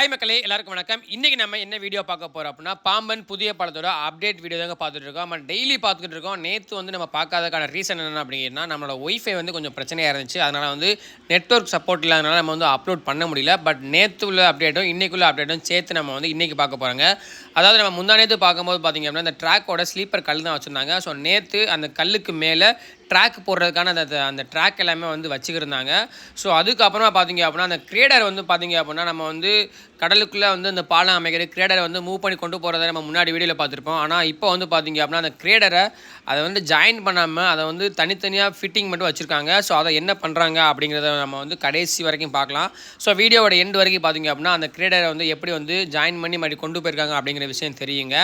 Hi மக்களே. எல்லாருக்கும் வணக்கம். இன்றைக்கி நம்ம என்ன வீடியோ பார்க்க போகிறோம் அப்படின்னா பாம்பன் புதிய படத்தோட அப்டேட் வீடியோ தாங்க பார்த்துட்டு இருக்கோம். நம்ம டெய்லி பார்த்துக்கிட்டு இருக்கோம். நேற்று வந்து நம்ம பார்க்காததுக்கான ரீசன் என்ன அப்படின்னா நம்மளோட ஒய்ஃபை வந்து கொஞ்சம் பிரச்சனையாக இருந்துச்சு. அதனால் வந்து நெட்வொர்க் சப்போர்ட் இல்லாதனால நம்ம வந்து அப்லோட் பண்ண முடியல. பட் நேற்று உள்ள அப்டேட்டும் இன்றைக்குள்ள அப்டேட்டும் சேர்த்து நம்ம வந்து இன்றைக்கி பார்க்க போகிறாங்க அதாவது நம்ம முந்தா நேற்று பார்க்கும்போது பார்த்தீங்க அப்படின்னா அந்த ட்ராக்கோட ஸ்லீப்பர் கல் தான் வச்சுருந்தாங்க. ஸோ நேற்று அந்த கல்லுக்கு மேலே ட்ராக் போடுறதுக்கான அந்த அந்த ட்ராக் எல்லாமே வந்து வச்சுக்கிருந்தாங்க. ஸோ அதுக்கப்புறமா பார்த்தீங்க அப்படின்னா அந்த கிரேடர் வந்து பார்த்தீங்க அப்படின்னா நம்ம வந்து கடலுக்குள்ளே வந்து அந்த பாலம் அமைக்கிற கிரேடரை வந்து மூவ் பண்ணி கொண்டு போகிறத நம்ம முன்னாடி வீடியோவில் பார்த்துருப்போம். ஆனால் இப்போ வந்து பார்த்தீங்க அப்படின்னா அந்த கிரேடரை அதை வந்து ஜாயின் பண்ணாமல் அதை வந்து தனித்தனியாக ஃபிட்டிங் மட்டும் வச்சுருக்காங்க. ஸோ அதை என்ன பண்ணுறாங்க அப்படிங்கிறத நம்ம வந்து கடைசி வரைக்கும் பார்க்கலாம். ஸோ வீடியோவோட எண்டு வரைக்கும் பார்த்தீங்க அப்படின்னா அந்த கிரேடரை வந்து எப்படி வந்து ஜாயின் பண்ணி மறுபடி கொண்டு போயிருக்காங்க அப்படிங்கிற விஷயம் தெரியுங்க.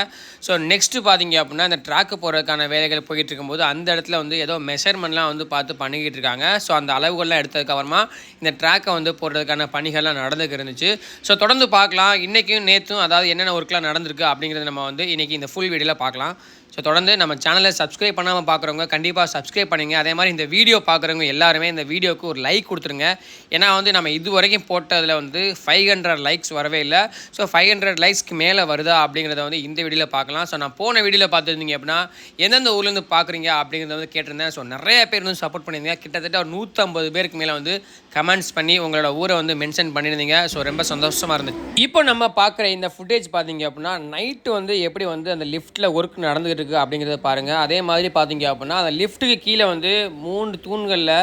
ஸோ நெக்ஸ்ட்டு பார்த்தீங்க அப்படின்னா அந்த ட்ராக்கு போகிறதுக்கான வேலைகள் போயிட்டு இருக்கும்போது அந்த இடத்துல வந்து ஏதோ மெஷர்மெண்ட்லாம் வந்து பார்த்து பண்ணிக்கிட்டு இருக்காங்க. ஸோ அந்த அளவுகள்லாம் எடுத்ததுக்கப்புறமா இந்த ட்ராக்கை வந்து போடுறதுக்கான பணிகள்லாம் நடந்துக்கு இருந்துச்சு. ஸோ தொடர்ந்து பார்க்கலாம். இன்றைக்கும் நேற்றும் அதாவது என்னென்ன ஒர்க்லாம் நடந்திருக்கு அப்படிங்கிறத நம்ம வந்து இன்றைக்கி இந்த ஃபுல் வீடியோவில் பார்க்கலாம். ஸோ தொடர்ந்து நம்ம சேனலை சப்ஸ்கிரைப் பண்ணாமல் பார்க்குறவங்க கண்டிப்பாக சப்ஸ்கிரைப் பண்ணுங்கள் அதே மாதிரி இந்த வீடியோ பார்க்குறவங்க எல்லாருமே இந்த வீடியோக்கு ஒரு லைக் கொடுத்துருங்க. ஏன்னா வந்து நம்ம இது வரைக்கும் போட்டதில் வந்து ஃபைவ் ஹண்ட்ரட் லைக்ஸ் வரவே இல்லை. ஸோ ஃபைவ் ஹண்ட்ரட் லைக்ஸ்க்கு மேலே வருதா அப்படிங்கிறத வந்து இந்த வீடியோவில் பார்க்கலாம் ஸோ நான் போன வீடியோவில் பார்த்துருந்தீங்க அப்படின்னா எந்தெந்த ஊர்லேருந்து பார்க்குறீங்க அப்படிங்கிறத வந்து கேட்டிருந்தேன். ஸோ நிறைய பேர் வந்து சப்போர்ட் பண்ணியிருந்தீங்க. கிட்டத்தட்ட ஒரு நூற்றம்பது பேருக்கு மேலே வந்து கமெண்ட்ஸ் பண்ணி உங்களோட ஊரை வந்து மென்ஷன் பண்ணியிருந்தீங்க. ஸோ ரொம்ப சந்தோஷமாக இருந்துச்சு. இப்போ நம்ம பார்க்குற இந்த ஃபுட்டேஜ் பார்த்தீங்க அப்படின்னா நைட்டு வந்து எப்படி வந்து அந்த லிஃப்ட்டில் ஒர்க் நடந்துகிட்டு இருக்கு அப்படிங்கிறத பாருங்கள் அதே மாதிரி பார்த்தீங்க அப்படின்னா அந்த லிஃப்ட்டுக்கு கீழே வந்து மூணு தூண்களில்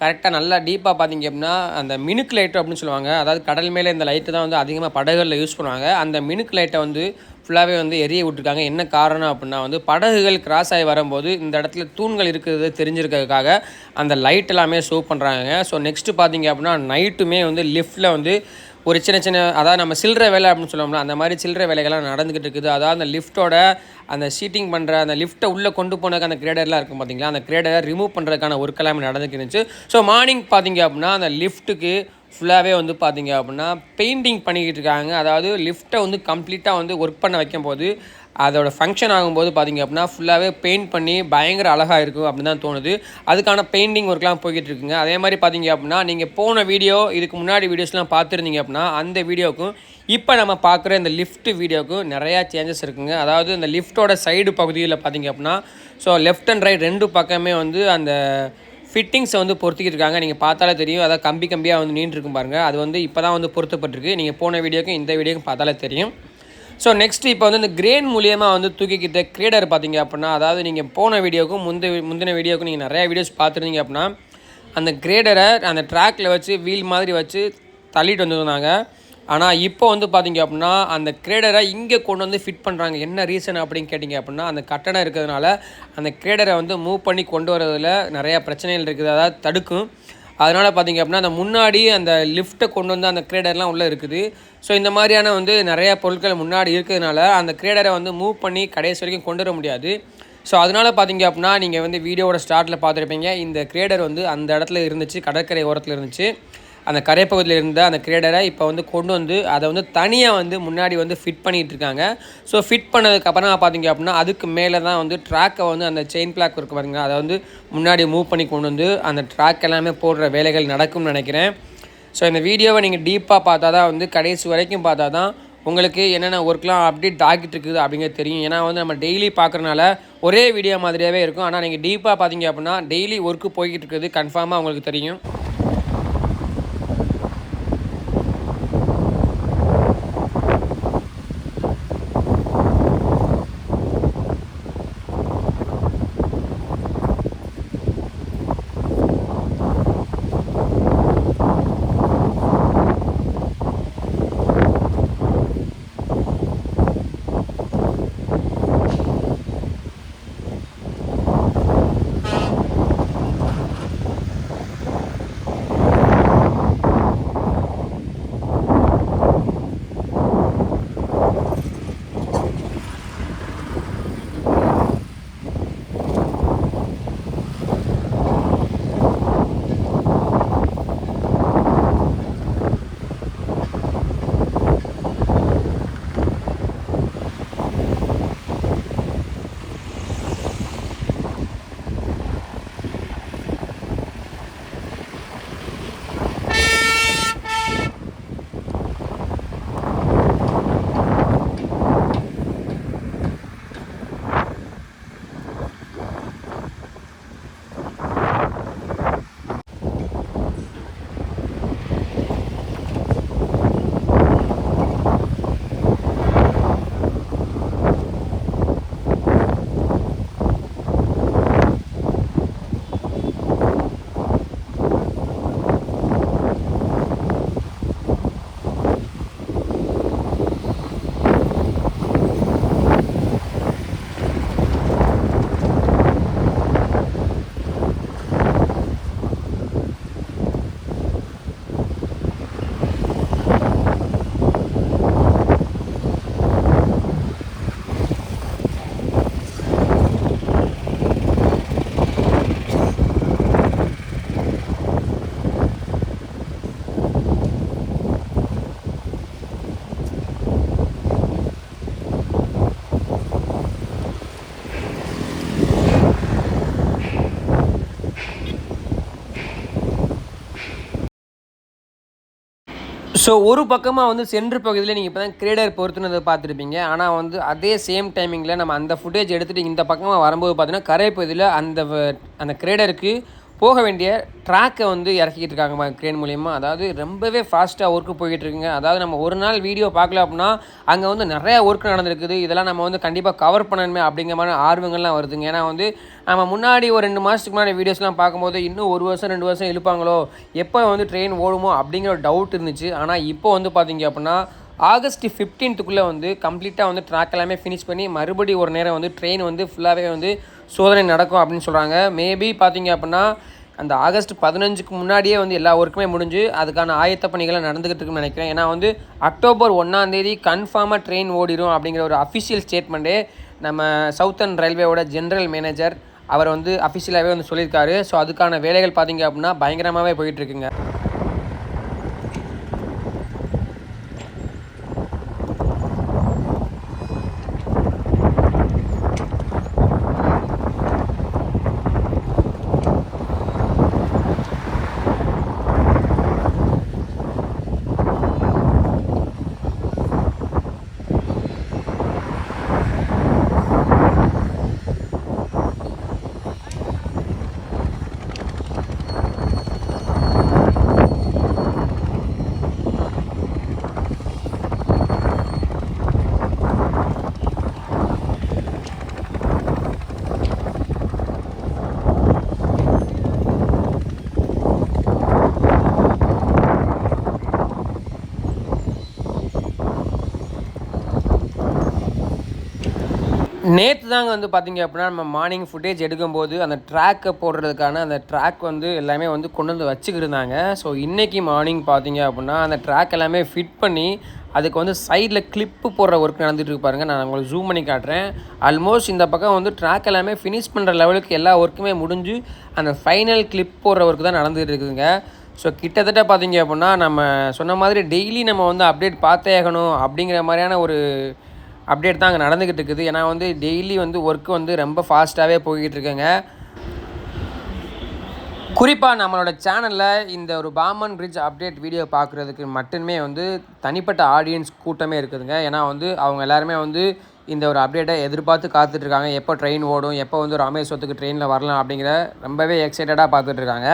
கரெக்டாக நல்லா டீப்பாக பார்த்தீங்க அப்படின்னா அந்த மினுக்கு லைட்டு அப்படின்னு சொல்லுவாங்க. அதாவது கடல் மேலே இந்த லைட்டு தான் வந்து அதிகமாக படகுகளில் யூஸ் பண்ணுவாங்க. அந்த மினுக்கு லைட்டை வந்து ஃபுல்லாகவே வந்து எரிய விட்டுருக்காங்க. என்ன காரணம் அப்படின்னா வந்து படகுகள் கிராஸ் ஆகி வரும்போது இந்த இடத்துல தூண்கள் இருக்கிறது தெரிஞ்சிருக்கிறதுக்காக அந்த லைட் எல்லாமே ஷோ பண்ணுறாங்க ஸோ நெக்ஸ்ட்டு பார்த்தீங்க அப்படின்னா நைட்டுமே வந்து லிஃப்ட்டில் வந்து ஒரு சின்ன சின்ன அதாவது நம்ம சில்லற வேலை அப்படின்னு சொல்லுவோம்ல அந்த மாதிரி சில்லற வேலைகள்லாம் நடந்துக்கிட்டு இருக்குது. அதாவது அந்த லிஃப்ட்டோட அந்த சீட்டிங் பண்ணுற அந்த லிஃப்ட்டை உள்ளே கொண்டு போனதுக்கு அந்த கிரேடர்லாம் இருக்கும் பார்த்தீங்களா அந்த கிரேடரை ரிமூவ் பண்ணுறதுக்கான ஒர்க் எல்லாமே நடந்துக்கிட்டு இருந்துச்சு. ஸோ மார்னிங் பார்த்தீங்க அப்படின்னா அந்த லிஃப்ட்டுக்கு ஃபுல்லாகவே வந்து பார்த்தீங்க அப்படின்னா பெயிண்டிங் பண்ணிக்கிட்டு இருக்காங்க. அதாவது லிஃப்ட்டை வந்து கம்ப்ளீட்டாக வந்து ஒர்க் பண்ண வைக்கும் போது அதோட ஃபங்க்ஷன் ஆகும்போது பார்த்தீங்க அப்படின்னா ஃபுல்லாகவே பெயிண்ட் பண்ணி பயங்கர அழகாக இருக்கும் அப்படின்னு தான் தோணுது. அதுக்கான பெயிண்டிங் ஒர்க்லாம் போய்கிட்டு இருக்குங்க. அதே மாதிரி பார்த்தீங்க அப்படின்னா நீங்கள் போன வீடியோ இதுக்கு முன்னாடி வீடியோஸ்லாம் பார்த்துருந்தீங்க அப்படின்னா அந்த வீடியோக்கும் இப்போ நம்ம பார்க்குற இந்த லிஃப்ட் வீடியோக்கும் நிறையா சேஞ்சஸ் இருக்குங்க. அதாவது இந்த லிஃப்ட்டோட சைடு பகுதியில் பார்த்தீங்க அப்படின்னா ஸோ லெஃப்ட் அண்ட் ரைட் ரெண்டு பக்கமே வந்து அந்த ஃபிட்டிங்ஸை வந்து பொருத்திக்கிட்டு இருக்காங்க. நீங்கள் பார்த்தாலே தெரியும். அதாவது கம்பி கம்பியாக வந்து நீண்டிருக்கும் பாருங்கள் அது வந்து இப்போ தான் வந்து பொருத்தப்பட்டிருக்கு. நீங்கள் போன வீடியோக்கும் இந்த வீடியோக்கும் பார்த்தாலே தெரியும். ஸோ நெக்ஸ்ட் இப்போ வந்து இந்த கிரேன் மூலியமாக வந்து தூக்கிக்கிட்ட கிரேடர் பார்த்தீங்க அப்படின்னா அதாவது நீங்கள் போன வீடியோக்கும் முந்தைய முந்தின வீடியோக்கும் நீங்கள் நிறையா வீடியோஸ் பார்த்துருந்தீங்க அப்படின்னா அந்த கிரேடரை அந்த ட்ராக்கில் வச்சு வீல் மாதிரி வச்சு தள்ளிட்டு வந்துருந்தாங்க. ஆனால் இப்போ வந்து பார்த்தீங்க அப்படின்னா அந்த கிரேடரை இங்கே கொண்டு வந்து ஃபிட் பண்ணுறாங்க என்ன ரீசன் அப்படின்னு கேட்டிங்க அப்படின்னா அந்த கட்டணம் இருக்கிறதுனால அந்த கிரேடரை வந்து மூவ் பண்ணி கொண்டு வரதில் நிறையா பிரச்சனைகள் இருக்குது. அதாவது தடுக்கும். அதனால் பார்த்தீங்க அப்படின்னா அந்த முன்னாடி அந்த லிஃப்ட்டை கொண்டு வந்து அந்த கிரேடர்லாம் உள்ளே இருக்குது. ஸோ இந்த மாதிரியான வந்து நிறையா பொருட்கள் முன்னாடி இருக்கிறதுனால அந்த கிரேடரை வந்து மூவ் பண்ணி கடைசி வரைக்கும் கொண்டு வர முடியாது. ஸோ அதனால் பார்த்தீங்க அப்படின்னா நீங்கள் வந்து வீடியோவோட ஸ்டார்ட்டில் பார்த்துருப்பீங்க இந்த கிரேடர் வந்து அந்த இடத்துல இருந்துச்சு கடற்கரை ஓரத்தில் இருந்துச்சு. அந்த கரைப்பகுதியில் இருந்த அந்த கிரேடரை இப்போ வந்து கொண்டு வந்து அதை வந்து தனியாக வந்து முன்னாடி வந்து ஃபிட் பண்ணிகிட்டு இருக்காங்க. ஸோ ஃபிட் பண்ணதுக்கப்புறமா பார்த்தீங்க அப்படின்னா அதுக்கு மேலே தான் வந்து ட்ராக்கை வந்து அந்த செயின் பிளாக் இருக்கு பாருங்க. அதை வந்து முன்னாடி மூவ் பண்ணி கொண்டு வந்து அந்த ட்ராக் எல்லாமே போடுற வேலைகள் நடக்கும்னு நினைக்கிறேன். ஸோ இந்த வீடியோவை நீங்கள் டீப்பாக பார்த்தா தான் வந்து கடைசி வரைக்கும் பார்த்தா தான் உங்களுக்கு என்னென்ன ஒர்க்லாம் அப்டேட் ஆகிட்டு இருக்குது அப்படிங்கிறது தெரியும். ஏன்னா வந்து நம்ம டெய்லி பார்க்குறனால ஒரே வீடியோ மாதிரியாகவே இருக்கும். ஆனால் நீங்கள் டீப்பாக பார்த்தீங்க அப்படின்னா டெய்லி ஒர்க்கு போய்கிட்டு இருக்குது. கன்ஃபார்மாக உங்களுக்கு தெரியும். ஸோ ஒரு பக்கமாக வந்து சென்று பகுதியில் நீங்கள் இப்போ தான் கிரேடர் பொறுத்துனதை பார்த்துருப்பீங்க. ஆனால் வந்து அதே சேம் டைமிங்கில் நம்ம அந்த ஃபுட்டேஜ் எடுத்துகிட்டு இந்த பக்கமாக வரும்போது பார்த்தீங்கன்னா கரை பகுதியில் அந்த அந்த கிரேடருக்கு போக வேண்டிய ட்ராக்கை வந்து இறக்கிட்டு இருக்காங்க க்ரேன் மூலியமாக அதாவது ரொம்பவே ஃபாஸ்ட்டாக ஒர்க்கு போய்கிட்டு இருக்குங்க அதாவது நம்ம ஒரு நாள் வீடியோ பார்க்கல அப்படின்னா அங்கே வந்து நிறையா ஒர்க் நடந்திருக்குது. இதெல்லாம் நம்ம வந்து கண்டிப்பாக கவர் பண்ணணுமே அப்படிங்கிற மாதிரி ஆர்வங்கள்லாம் வருதுங்க. ஏன்னா வந்து நம்ம முன்னாடி ஒரு ரெண்டு மாதத்துக்கு முன்னாடி வீடியோஸ்லாம் பார்க்கும்போது இன்னும் ஒரு வருஷம் ரெண்டு வருஷம் இழுப்பாங்களோ எப்போ வந்து ட்ரெயின் ஓடுமோ அப்படிங்கிற ஒரு டவுட் இருந்துச்சு. ஆனால் இப்போ வந்து பார்த்தீங்க அப்படின்னா ஆகஸ்ட் ஃபிஃப்டீன்த்துக்குள்ளே வந்து கம்ப்ளீட்டாக வந்து ட்ராக் எல்லாமே ஃபினிஷ் பண்ணி மறுபடியும் ஒரு நேரம் வந்து ட்ரெயின் வந்து ஃபுல்லாகவே வந்து சோதனை நடக்கும் அப்படின்னு சொல்கிறாங்க மேபி பார்த்தீங்க அப்படின்னா அந்த ஆகஸ்ட் பதினஞ்சுக்கு முன்னாடியே வந்து எல்லா ஒர்க்குமே முடிஞ்சு அதுக்கான ஆயத்த பணிகளை நடந்துக்கிட்டு இருக்குன்னு நினைக்கிறேன். ஏன்னா வந்து அக்டோபர் ஒன்றாந்தேதி கன்ஃபார்மாக ட்ரெயின் ஓடிடும் அப்படிங்கிற ஒரு அஃபிஷியல் ஸ்டேட்மெண்ட்டே நம்ம சவுத்தர்ன் ரயில்வேவோட ஜென்ரல் மேனேஜர் அவர் வந்து அஃபிஷியலாகவே வந்து சொல்லியிருக்காரு. ஸோ அதுக்கான வேலைகள் பார்த்தீங்க அப்படின்னா பயங்கரமாகவே போயிட்டுருக்குங்க நேற்று தாங்க வந்து பார்த்தீங்க அப்படின்னா நம்ம மார்னிங் ஃபுட்டேஜ் எடுக்கும்போது அந்த ட்ராக்கை போடுறதுக்கான அந்த ட்ராக் வந்து எல்லாமே வந்து கொண்டு வந்து வச்சுக்கிருந்தாங்க. ஸோ இன்றைக்கி மார்னிங் பார்த்தீங்க அப்படின்னா அந்த ட்ராக் எல்லாமே ஃபிட் பண்ணி அதுக்கு வந்து சைடில் கிளிப்பு போடுற ஒர்க் நடந்துகிட்டு பாருங்க. நான் உங்களுக்கு ஜூம் பண்ணி காட்டுறேன். ஆல்மோஸ்ட் இந்த பக்கம் வந்து ட்ராக் எல்லாமே ஃபினிஷ் பண்ணுற லெவலுக்கு எல்லா ஒர்க்குமே முடிஞ்சு அந்த ஃபைனல் கிளிப் போடுற ஒர்க்கு தான் நடந்துகிட்டு இருக்குதுங்க ஸோ கிட்டத்தட்ட பார்த்தீங்க அப்படின்னா நம்ம சொன்ன மாதிரி டெய்லி நம்ம வந்து அப்டேட் பார்த்தே ஆகணும் அப்படிங்கிற மாதிரியான ஒரு அப்டேட் தான் அங்கே நடந்துக்கிட்டு இருக்குது. ஏன்னா வந்து டெய்லி வந்து ஒர்க்கு வந்து ரொம்ப ஃபாஸ்ட்டாகவே போய்கிட்டு இருக்குங்க. குறிப்பாக நம்மளோட சேனலில் இந்த ஒரு பாமன் பிரிட்ஜ் அப்டேட் வீடியோ பார்க்குறதுக்கு மட்டுமே வந்து தனிப்பட்ட ஆடியன்ஸ் கூட்டமே இருக்குதுங்க. ஏன்னா வந்து அவங்க எல்லாருமே வந்து இந்த ஒரு அப்டேட்டை எதிர்பார்த்து காத்துட்ருக்காங்க எப்போ ட்ரெயின் ஓடும் எப்போ வந்து ராமேஸ்வரத்துக்கு ட்ரெயினில் வரலாம் அப்படிங்கிற ரொம்பவே எக்ஸைட்டடாக பார்த்துட்ருக்காங்க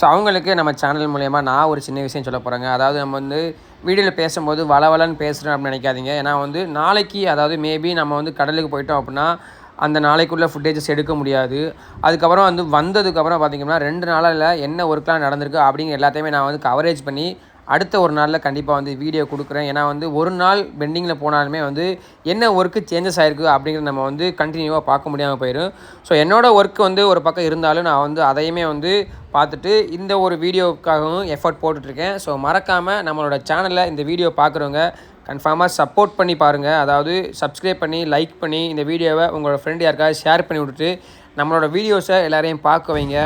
ஸோ அவங்களுக்கு நம்ம சேனல் மூலயமா நான் ஒரு சின்ன விஷயம் சொல்ல போகிறேங்க அதாவது நம்ம வந்து வீடியோவில் பேசும்போது வளவலன்னு பேசுகிறேன் அப்படின்னு நினைக்காதீங்க. ஏன்னா வந்து நாளைக்கு அதாவது மேபி நம்ம வந்து கடலுக்கு போயிட்டோம் அப்படின்னா அந்த நாளைக்குள்ளே ஃபுட்டேஜஸ் எடுக்க முடியாது. அதுக்கப்புறம் வந்து வந்ததுக்கப்புறம் பார்த்திங்கன்னா ரெண்டு நாளில் என்ன ஒர்க்லாம் நடந்திருக்கு அப்படிங்கிற எல்லாத்தையுமே நான் வந்து கவரேஜ் பண்ணி அடுத்த ஒரு நாளில் கண்டிப்பாக வந்து வீடியோ கொடுக்குறேன். ஏன்னா வந்து ஒரு நாள் பெண்டிங்கில் போனாலுமே வந்து என்ன ஒர்க்கு சேஞ்சஸ் ஆகிருக்கு அப்படிங்கிறத நம்ம வந்து கண்டினியூவாக பார்க்க முடியாமல் போயிடும் ஸோ என்னோடய ஒர்க் வந்து ஒரு பக்கம் இருந்தாலும் நான் வந்து அதையுமே வந்து பார்த்துட்டு இந்த ஒரு வீடியோவுக்காகவும் எஃபர்ட் போட்டுட்ருக்கேன். ஸோ மறக்காமல் நம்மளோட சேனலில் இந்த வீடியோ பார்க்குறவங்க கன்ஃபார்மாக சப்போர்ட் பண்ணி பாருங்கள் அதாவது சப்ஸ்கிரைப் பண்ணி லைக் பண்ணி இந்த வீடியோவை உங்களோட ஃப்ரெண்ட் யாருக்காவது ஷேர் பண்ணி விட்டுட்டு நம்மளோட வீடியோஸை எல்லோரையும் பார்க்க வைங்க.